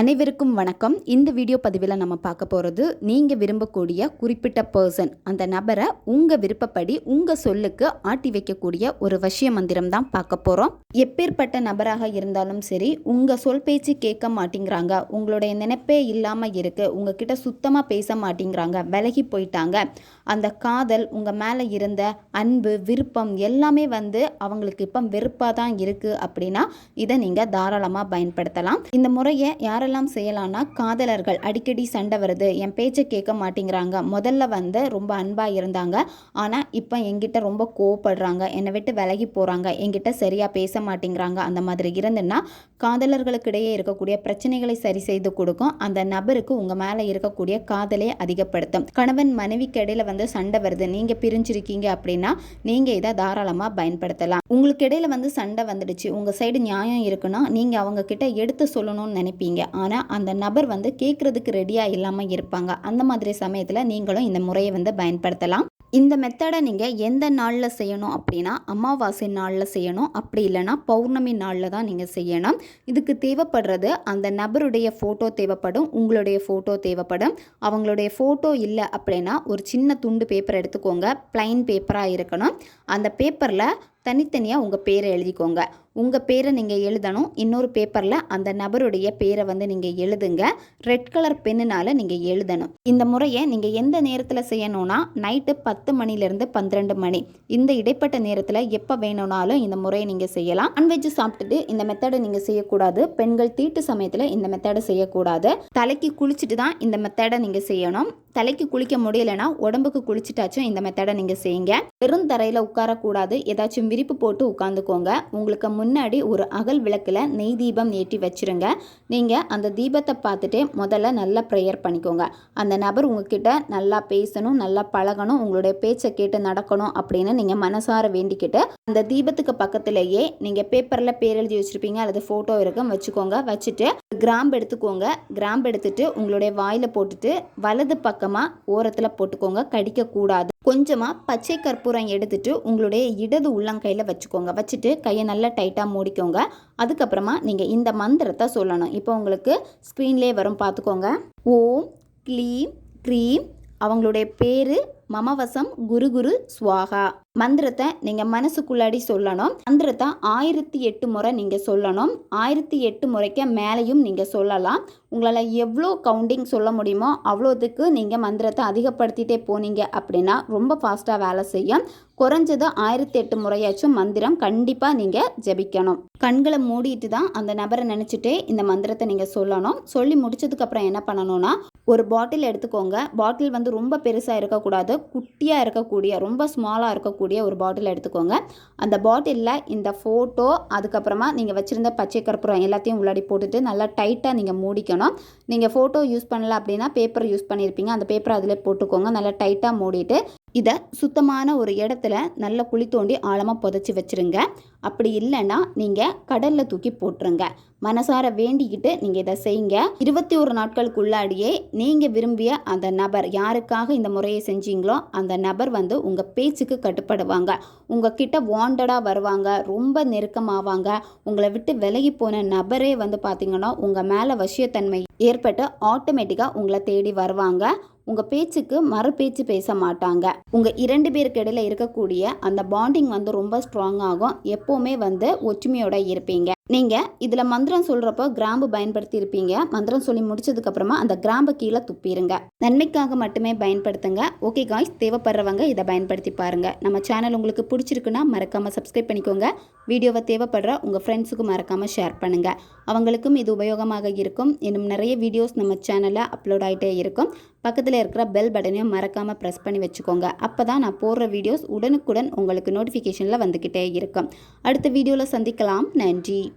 அனைவருக்கும் வணக்கம். இந்த வீடியோ பதிவில் நம்ம பார்க்க போகிறது நீங்கள் விரும்பக்கூடிய குறிப்பிட்ட பர்சன் அந்த நபரை உங்கள் விருப்பப்படி உங்கள் சொல்லுக்கு ஆட்டி வைக்கக்கூடிய ஒரு வசிய மந்திரம் தான் பார்க்க போகிறோம் எப்பேற்பட்ட நபராக இருந்தாலும் சரி உங்கள் சொல் பேச்சு கேட்க மாட்டேங்கிறாங்க. உங்களுடைய நினைப்பே இல்லாமல் இருக்குது உங்ககிட்ட சுத்தமாக பேச மாட்டேங்கிறாங்க. விலகி போயிட்டாங்க. அந்த காதல் உங்கள் மேலே இருந்த அன்பு விருப்பம் எல்லாமே வந்து அவங்களுக்கு இப்போ வெறுப்பாக தான் இருக்குது அப்படின்னா இதை நீங்கள் தாராளமாக பயன்படுத்தலாம். இந்த முறையை யாரெல்லாம் செய்யலாம்னா காதலர்கள். அடிக்கடி சண்டை வருது. என் பேச்சை கேட்க மாட்டேங்கிறாங்க. முதல்ல வந்து ரொம்ப அன்பாக இருந்தாங்க. ஆனால் இப்போ என்கிட்ட ரொம்ப கோவப்படுறாங்க. என்னை விட்டு விலகி போகிறாங்க என்கிட்ட சரியாக பேச மாட்டேங்கிறாங்க. அந்த மாதிரி இருந்துன்னா காதலர்களுக்கு இடையே இருக்கக்கூடிய பிரச்சனைகளை சரி செய்து கொடுக்கும். அந்த நபருக்கு உங்கள் மேலே இருக்கக்கூடிய காதலை அதிகப்படுத்தும். கணவன் மனைவிக்கு இடையில வந்து சண்டை வருது. நீங்கள் பிரிஞ்சிருக்கீங்க அப்படின்னா நீங்கள் இதை தாராளமாக பயன்படுத்தலாம். உங்களுக்கு இடையில வந்து சண்டை வந்துடுச்சு. உங்கள் சைடு நியாயம் இருக்குன்னா நீங்கள் அவங்க கிட்ட எடுத்து சொல்லணும்னு நினைப்பீங்க. ஆனால் அந்த நபர் வந்து கேட்குறதுக்கு ரெடியாக இல்லாமல் இருப்பாங்க. அந்த மாதிரி சமயத்தில் நீங்களும் இந்த முறையை வந்து பயன்படுத்தலாம். இந்த மெத்தடை நீங்கள் எந்த நாளில் செய்யணும் அப்படின்னா அமாவாசை நாளில் செய்யணும். அப்படி இல்லைன்னா பௌர்ணமி நாளில் தான் நீங்கள் செய்யணும். இதுக்கு தேவைப்படுறது அந்த நபருடைய ஃபோட்டோ தேவைப்படும் உங்களுடைய ஃபோட்டோ தேவைப்படும். அவங்களுடைய ஃபோட்டோ இல்லை அப்படின்னா ஒரு சின்ன துண்டு பேப்பர் எடுத்துக்கோங்க. ப்ளைன் பேப்பராக இருக்கணும். அந்த பேப்பரில் தனித்தனியாக உங்கள் பேரை எழுதிக்கோங்க. உங்கள் பேரை நீங்கள் எழுதணும். இன்னொரு பேப்பரில் அந்த நபருடைய பேரை வந்து நீங்கள் எழுதுங்க. ரெட் கலர் பெண்ணுனால் நீங்கள் எழுதணும். இந்த முறையை நீங்கள் எந்த நேரத்தில் செய்யணும்னா நைட்டு பத்து மணிலேருந்து பன்னிரெண்டு மணி. இந்த இடைப்பட்ட நேரத்தில் எப்போ வேணும்னாலும் இந்த முறையை நீங்கள் செய்யலாம். நான்வெஜ் சாப்பிட்டுட்டு இந்த மெத்தடை நீங்கள் செய்யக்கூடாது. பெண்கள் தீட்டு சமயத்தில் இந்த மெத்தடை செய்யக்கூடாது. தலைக்கு குளிச்சுட்டு தான் இந்த மெத்தடை நீங்கள் செய்யணும். தலைக்கு குளிக்க முடியலைன்னா உடம்புக்கு குளிச்சுட்டாச்சும் இந்த மெத்தடை நீங்கள் செய்யுங்க. வெறும் தரையில் உட்காரக்கூடாது. ஏதாச்சும் விரிப்பு போட்டு உட்காந்துக்கோங்க. உங்களுக்கு முன்னாடி ஒரு அகல் விளக்கில் நெய் தீபம் ஏற்றி வச்சுருங்க. நீங்கள் அந்த தீபத்தை பார்த்துட்டு முதல்ல நல்லா ப்ரேயர் பண்ணிக்கோங்க. அந்த நபர் உங்ககிட்ட நல்லா பேசணும் நல்லா பழகணும் உங்களுடைய பேச்சை கேட்டு நடக்கணும் அப்படின்னு நீங்கள் மனசார வேண்டிக்கிட்டு அந்த தீபத்துக்கு பக்கத்துலேயே நீங்கள் பேப்பரில் பேர் எழுதி வச்சுருப்பீங்க அல்லது ஃபோட்டோ இருக்கும் வச்சுக்கோங்க. வச்சுட்டு கிராம்பு எடுத்துக்கோங்க. கிராம்பு எடுத்துட்டு உங்களுடைய வாயில் போட்டுட்டு வலது பக்கமாக ஓரத்தில் போட்டுக்கோங்க. கடிக்கக்கூடாது கொஞ்சமாக பச்சை கற்பூரம் எடுத்துட்டு உங்களுடைய இடது உள்ளங்கையில் வச்சுக்கோங்க. வச்சுட்டு கையை நல்லா டைட்டாக மூடிக்கோங்க. அதுக்கப்புறமா நீங்கள் இந்த மந்திரத்தை சொல்லணும். இப்போ உங்களுக்கு ஸ்க்ரீன்லேயே வரும். பார்த்துக்கோங்க. ஓம் க்ளீம் க்ரீம். அவங்களுடைய பேர் மமவசம் குரு குரு சுவாகா. மந்திரத்தை நீங்கள் மனசுக்குள்ளாடி சொல்லணும். மந்திரத்தை ஆயிரத்தி எட்டு முறை நீங்கள் சொல்லணும். ஆயிரத்தி எட்டு முறைக்கு மேலேயும் நீங்கள் சொல்லலாம். உங்களால் எவ்வளோ கவுண்டிங் சொல்ல முடியுமோ அவ்வளோத்துக்கு நீங்கள் மந்திரத்தை அதிகப்படுத்திகிட்டே போனீங்க அப்படின்னா ரொம்ப ஃபாஸ்ட்டாக வேலை செய்யும். குறைஞ்சது ஆயிரத்தி எட்டு முறையாச்சும் மந்திரம் கண்டிப்பாக நீங்கள் ஜபிக்கணும். கண்களை மூடிட்டு தான் அந்த நபரை நினச்சிட்டே இந்த மந்திரத்தை நீங்கள் சொல்லணும். சொல்லி முடிச்சதுக்கப்புறம் என்ன பண்ணணும்னா ஒரு பாட்டில் எடுத்துக்கோங்க. பாட்டில் வந்து ரொம்ப பெருசாக இருக்கக்கூடாது. குட்டியாக இருக்கக்கூடிய ரொம்ப ஸ்மாலாக இருக்கக்கூடிய ஒரு பாட்டில் எடுத்துக்கோங்க. அந்த பாட்டிலில் இந்த ஃபோட்டோ அதுக்கப்புறமா நீங்கள் வச்சுருந்த பச்சை கற்பூரம் எல்லாத்தையும் உள்ளாடி போட்டுட்டு நல்லா டைட்டாக நீங்கள் மூடிக்கணும். நீங்கள் ஃபோட்டோ யூஸ் பண்ணல அப்படின்னா பேப்பர் யூஸ் பண்ணியிருப்பீங்க அந்த பேப்பரை அதில் போட்டுக்கோங்க. நல்லா டைட்டாக மூடிட்டு இதை சுத்தமான ஒரு இடத்துல நல்லா குழி தோண்டி ஆழமாக புதைச்சி வச்சுருங்க. அப்படி இல்லைன்னா நீங்கள் கடலில் தூக்கி போட்டுருங்க. மனசார வேண்டிக்கிட்டு நீங்கள் இதை செய்யுங்க. இருபத்தி ஒரு நாட்களுக்குள்ளாடியே நீங்கள் விரும்பிய அந்த நபர் யாருக்காக இந்த முறையை செஞ்சீங்களோ அந்த நபர் வந்து உங்கள் பேச்சுக்கு கட்டுப்படுவாங்க. உங்கள் கிட்ட வாண்டடாக வருவாங்க ரொம்ப நெருக்கமாவாங்க. உங்களை விட்டு விலகி போன நபரே வந்து பார்த்தீங்கன்னா உங்கள் மேலே வசியத்தன்மை ஏற்பட்டு ஆட்டோமேட்டிக்காக உங்களை தேடி வருவாங்க. உங்கள் பேச்சுக்கு மறு பேச்சு பேச மாட்டாங்க. உங்கள் இரண்டு பேருக்கு இடையில இருக்கக்கூடிய அந்த பாண்டிங் வந்து ரொம்ப ஸ்ட்ராங் ஆகும். எப்போவுமே வந்து ஒற்றுமையோட இருப்பீங்க. நீங்கள் இதில் மந்திரம் சொல்கிறப்போ கிராம்பு பயன்படுத்தி இருப்பீங்க மந்திரம் சொல்லி முடிச்சதுக்கப்புறமா அந்த கிராம்பு கீழே துப்பிடுங்க நன்மைக்காக மட்டுமே பயன்படுத்துங்க. ஓகே காய்ஸ் தேவைப்படுறவங்க இதை பயன்படுத்தி பாருங்கள் நம்ம சேனல் உங்களுக்கு பிடிச்சிருக்குன்னா மறக்காமல் சப்ஸ்கிரைப் பண்ணிக்கோங்க. வீடியோவை தேவைப்படுற உங்கள் ஃப்ரெண்ட்ஸுக்கும் மறக்காமல் ஷேர் பண்ணுங்கள் அவங்களுக்கும் இது உபயோகமாக இருக்கும். இன்னும் நிறைய வீடியோஸ் நம்ம சேனலில் அப்லோட் ஆகிட்டே இருக்கும். பக்கத்தில் இருக்கிற பெல் பட்டனையும் மறக்காமல் ப்ரெஸ் பண்ணி வச்சுக்கோங்க. அப்போ தான் நான் போடுற வீடியோஸ் உடனுக்குடன் உங்களுக்கு நோட்டிஃபிகேஷனில் வந்துக்கிட்டே இருக்கும். அடுத்த வீடியோவில் சந்திக்கலாம். நன்றி.